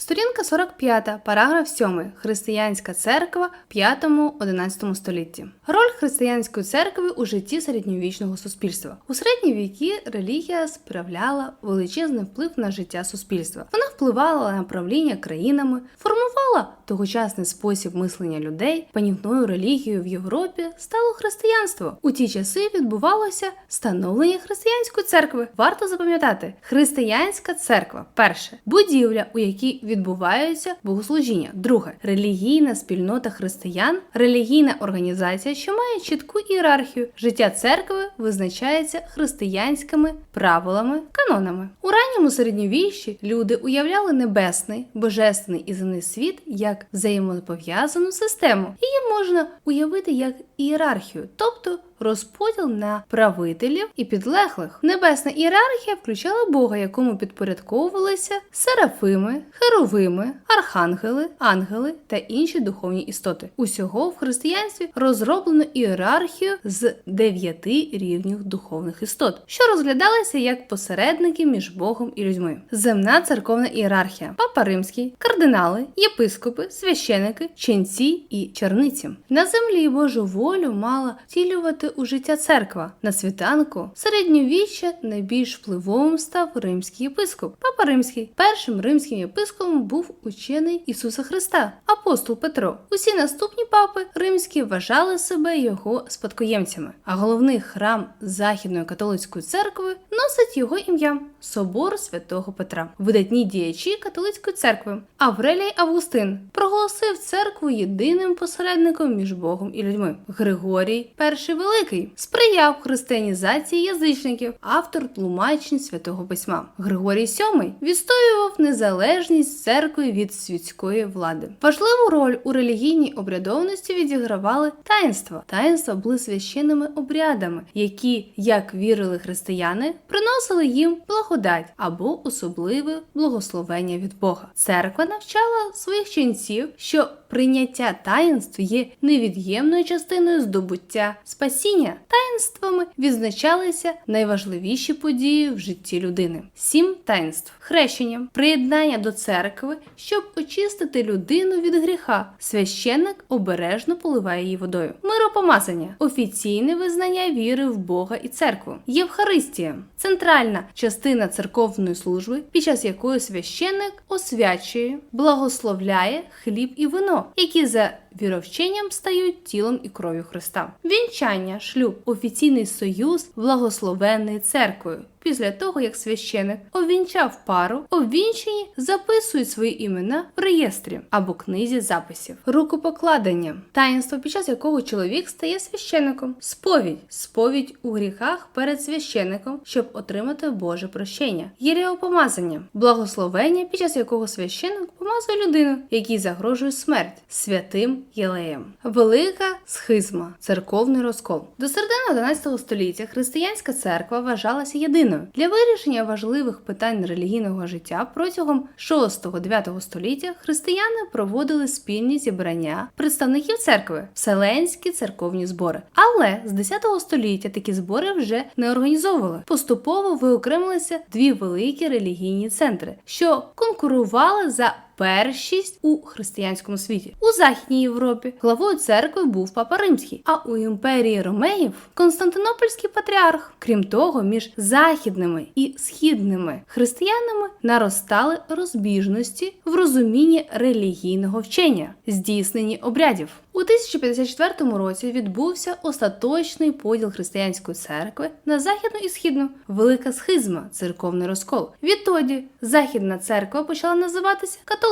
Сторінка 45, параграф 7. Християнська церква в 5-11 столітті. Роль християнської церкви у житті середньовічного суспільства. У середні віки релігія справляла величезний вплив на життя суспільства. Вона впливала на правління країнами, формувала тогочасний спосіб мислення людей. Панівною релігією в Європі стало християнство. У ті часи відбувалося становлення християнської церкви. Варто запам'ятати, християнська церква перше будівля, у якій відбуваються богослужіння. Друге релігійна спільнота християн, релігійна організація, що має чітку ієрархію. Життя церкви визначається християнськими правилами, канонами. У ранньому середньовіччі люди уявляли небесний, божественний і земний світ як взаємопов'язану систему. Її можна уявити як ієрархію, тобто розподіл на правителів і підлеглих. Небесна ієрархія включала Бога, якому підпорядковувалися серафими, херовими, архангели, ангели та інші духовні істоти. Усього в християнстві розроблено ієрархію з дев'яти рівнів духовних істот, що розглядалися як посередники між Богом і людьми. Земна церковна ієрархія, папа римський, кардинали, єпископи, священики, ченці і черниці. На землі Божу волю мала втілювати у життя церква. На світанку середньовіччя найбільш впливовим став римський єпископ. Папа Римський першим римським єпископом був учений Ісуса Христа, апостол Петро. Усі наступні папи римські вважали себе його спадкоємцями. А головний храм Західної католицької церкви носить його ім'я Собор святого Петра. Видатні діячі католицької церкви. Аврелій Августин проголосив церкву єдиним посередником між Богом і людьми. Григорій І Великий сприяв християнізації язичників, автор тлумачень святого письма. Григорій VII відстоював незалежність церкви від світської влади. Важливу роль у релігійній обрядовності відігравали таїнства. Таїнства були священними обрядами, які, як вірили християни, приносили їм благодать або особливе благословення від Бога. Церква навчала своїх ченців, що прийняття таїнств є невід'ємною частиною здобуття спасіння. Таїнствами відзначалися найважливіші події в житті людини: сім таїнств, хрещення, приєднання до церкви, щоб очистити людину від гріха. Священник обережно поливає її водою. Миропомазання, офіційне визнання віри в Бога і церкву. Євхаристія центральна частина церковної служби, під час якої священник освячує, благословляє хліб і вино, які за віровченням стають тілом і кров'ю Христа. Вінчання, шлюб, офіційний союз, благословений церквою. Після того, як священик обвінчав пару, обвінчені записують свої імена в реєстрі або книзі записів. Рукопокладення таїнство, під час якого чоловік стає священником. Сповідь сповідь у гріхах перед священником, щоб отримати Боже прощення. Єріопомазання благословення, під час якого священник помазує людину, якій загрожує смерть святим єлеєм. Велика схизма, церковний розкол. До середини 11 століття християнська церква вважалася єдиною для вирішення важливих питань релігійного життя протягом 6-9 століття християни проводили спільні зібрання представників церкви, вселенські церковні збори. Але з 10 століття такі збори вже не організовували. Поступово виокремилися дві великі релігійні центри, що конкурували за першість у християнському світі. У Західній Європі главою церкви був Папа Римський, а у імперії Ромеїв Константинопольський патріарх. Крім того, між західними і східними християнами наростали розбіжності в розумінні релігійного вчення, здійсненні обрядів. У 1054 році відбувся остаточний поділ християнської церкви на західну і східну, велика схизма, церковний розкол. Відтоді західна церква почала називатися католицькою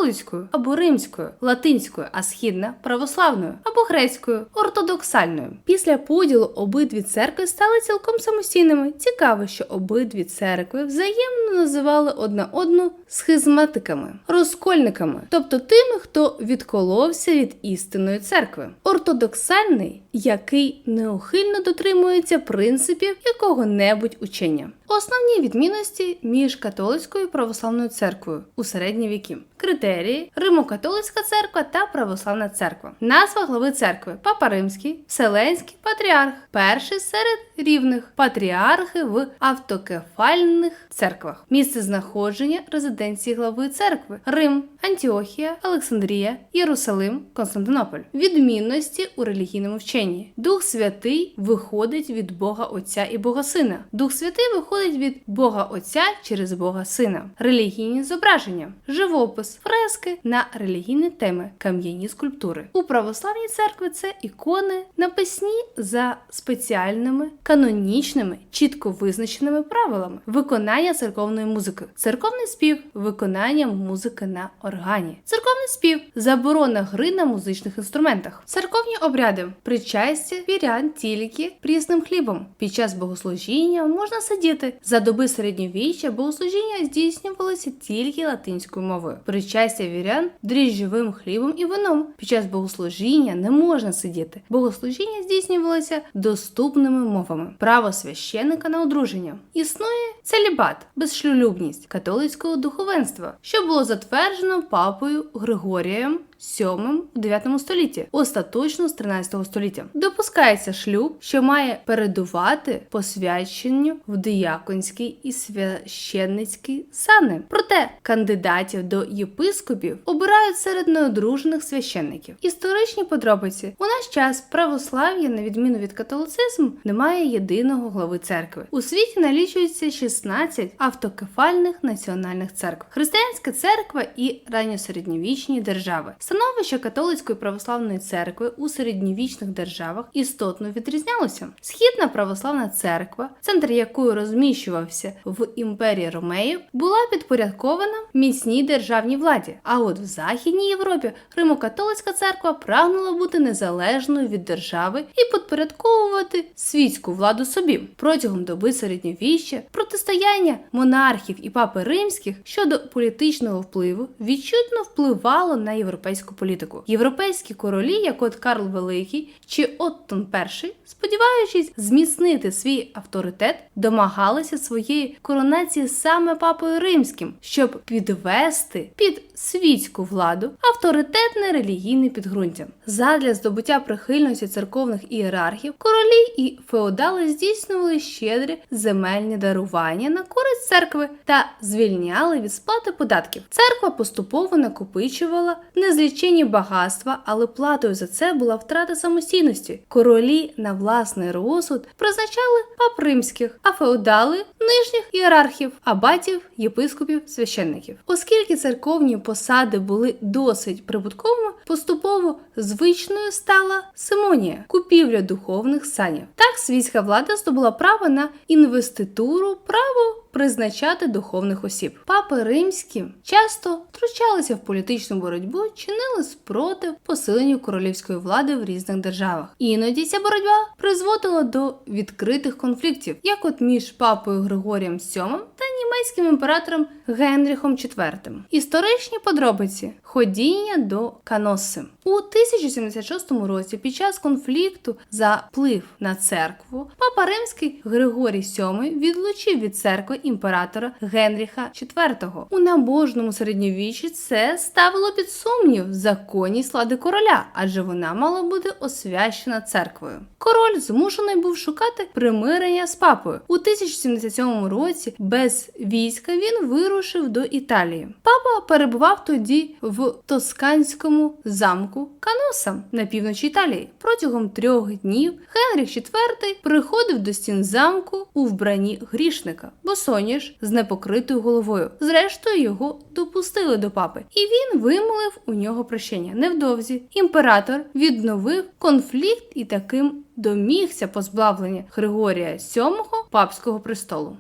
або римською, латинською, а східна православною або грецькою, ортодоксальною. Після поділу обидві церкви стали цілком самостійними. Цікаво, що обидві церкви взаємно називали одна одну схизматиками, розкольниками, тобто тими, хто відколовся від істинної церкви. Ортодоксальний, який неухильно дотримується принципів якого-небудь учення. Основні відмінності між католицькою і православною церквою у середні віки. Критерії Римо-католицька церква та православна церква. Назва глави церкви Папа Римський, Вселенський патріарх, перший серед рівних патріархи в автокефальних церквах. Місце знаходження резиденції глави церкви Рим, Антіохія, Олександрія, Єрусалим, Константинополь. Відмінності у релігійному вченні. Дух Святий виходить від Бога Отця і Бога Сина. Дух Святий виходить від Бога Отця через Бога Сина. Релігійні зображення, живопис, фрески на релігійні теми, кам'яні скульптури. У православній церкві це ікони, написні за спеціальними канонічними, чітко визначеними правилами, виконання церковної музики, церковний спів, виконання музики на органі, церковний спів, заборона гри на музичних інструментах, церковні обряди, причастя вірян тільки прісним хлібом. Під час богослужіння можна сидіти. За доби середньовіччя богослужіння здійснювалося тільки латинською мовою. Причастя вірян дріжджовим хлібом і вином. Під час богослужіння не можна сидіти. Богослужіння здійснювалося доступними мовами. Право священника на одруження. Існує целібат, безшлюбність католицького духовенства, що було затверджено папою Григорієм VII у 9 столітті, остаточно з 13 століття. Допускається шлюб, що має передувати посвяченню в дияконський і священницький сани. Проте кандидатів до єпископів обирають серед неодружених священників. Історичні подробиці у наш час православ'я, на відміну від католицизму, немає єдиного глави церкви. У світі налічується 16 автокефальних національних церкв, християнська церква і ранньосередньовічні держави. Становище католицької православної церкви у середньовічних державах істотно відрізнялося. Східна православна церква, центр якої розміщувався в імперії Ромеїв, була підпорядкована міцній державній владі. А от в Західній Європі Римо-католицька церква прагнула бути незалежною від держави і підпорядковувати світську владу собі протягом доби середньовіччя протистояння монархів і папи римських щодо політичного впливу відчутно впливало на європейську політику. Європейські королі, як от Карл Великий чи Оттон І, сподіваючись зміцнити свій авторитет, домагалися своєї коронації саме папою римським, щоб підвести під світську владу авторитетне релігійне підґрунтя. Задля здобуття прихильності церковних ієрархів, королі і феодали здійснювали щедрі земельні дарування на користь церкви та звільняли від сплати податків. Церква поступово накопичувала незлічені багатства, але платою за це була втрата самостійності. Королі на власний розсуд призначали пап римських, а феодали нижніх ієрархів, абатів, єпископів, священників. Оскільки церковні посади були досить прибутковими, поступово звичною стала симонія купівля духовних санів. Так світська влада здобула право на інвеституру, право призначати духовних осіб. Папи римські часто втручалися в політичну боротьбу, чинили спротив посиленню королівської влади в різних державах. Іноді ця боротьба призводила до відкритих конфліктів, як от між папою Григорієм VII та німецьким імператором Генріхом IV. Історичні подробиці ходіння до Каноси. У 1076 році під час конфлікту за вплив на церкву папа римський Григорій VII відлучив від церкви імператора Генріха IV. У набожному середньовіччі це ставило під сумнів законність влади короля, адже вона мала бути освящена церквою. Король змушений був шукати примирення з папою. У 1077 році без війська він вирушив до Італії. Папа перебував тоді в тосканському замку Каноса на півночі Італії. Протягом трьох днів Генріх IV приходив до стін замку у вбранні грішника, бо соняш з непокритою головою. Зрештою, його допустили до папи, і він вимолив у нього прощення. Невдовзі імператор відновив конфлікт і таким домігся позбавлення Григорія VII папського престолу.